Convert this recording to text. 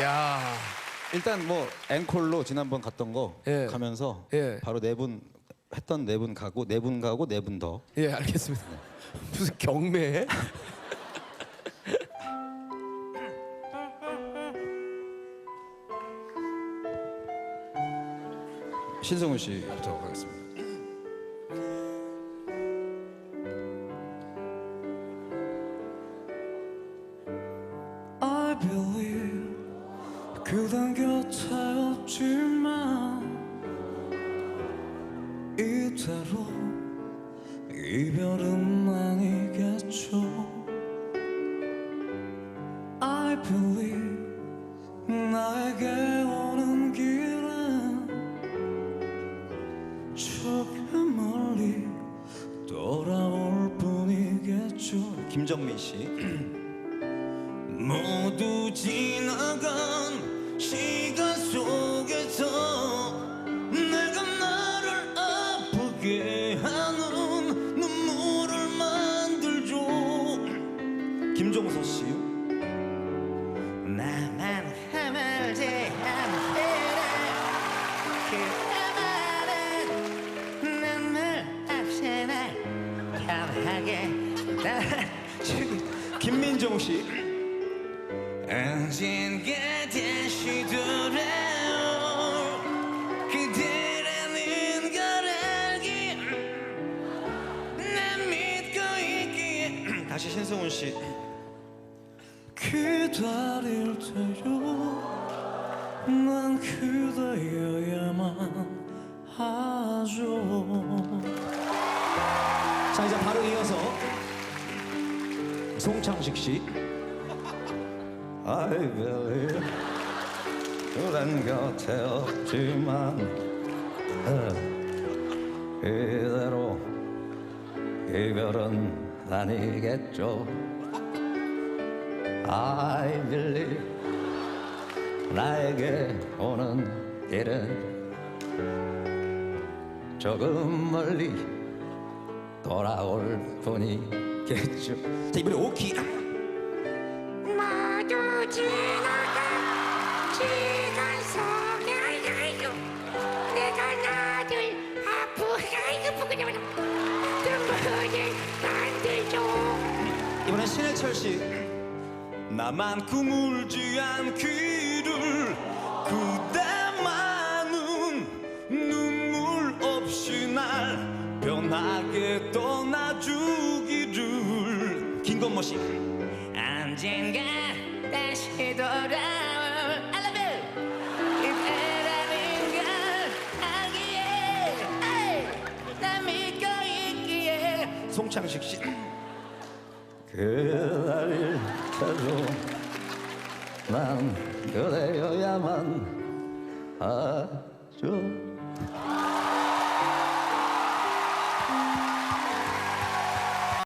야. 일단 뭐 앵콜로 지난번 갔던 거 예. 가면서 예. 바로 네 분 했던 네 분 가고 네 분 가고 네 분 더. 예, 알겠습니다. 무슨 경매? 신승훈 씨부터 가겠습니다. I believe 그댄 곁에 없지만 이대로 이별은 아니겠죠 I believe 나에게 오는 길은 조금 멀리 돌아올 뿐이겠죠 김정민 씨. 모두 지나간 시간 그 김민정 씨. 다시 신승훈 씨. 기다릴 테요 난 그대여야만 하죠 자 이제 바로 이어서 송창식 씨. I believe 그댄 곁에 없지만 어, 이대로 이별은 아니겠죠. I believe 나에게 오는 길은 조금 멀리 돌아올 뿐이겠죠. 자 이번에 오키. 모두 지나간 시 이번엔 신해철 씨. 나만 꿈울지 않기를 그대만은 눈물 없이 날 변하게 떠나주기를 김건모 씨. 언젠가 다시 돌아올 I love you 그대라는 걸 알기에 에이, 난 믿고 있기에 송창식 씨. 그날일 테도 난 그대여야만 하죠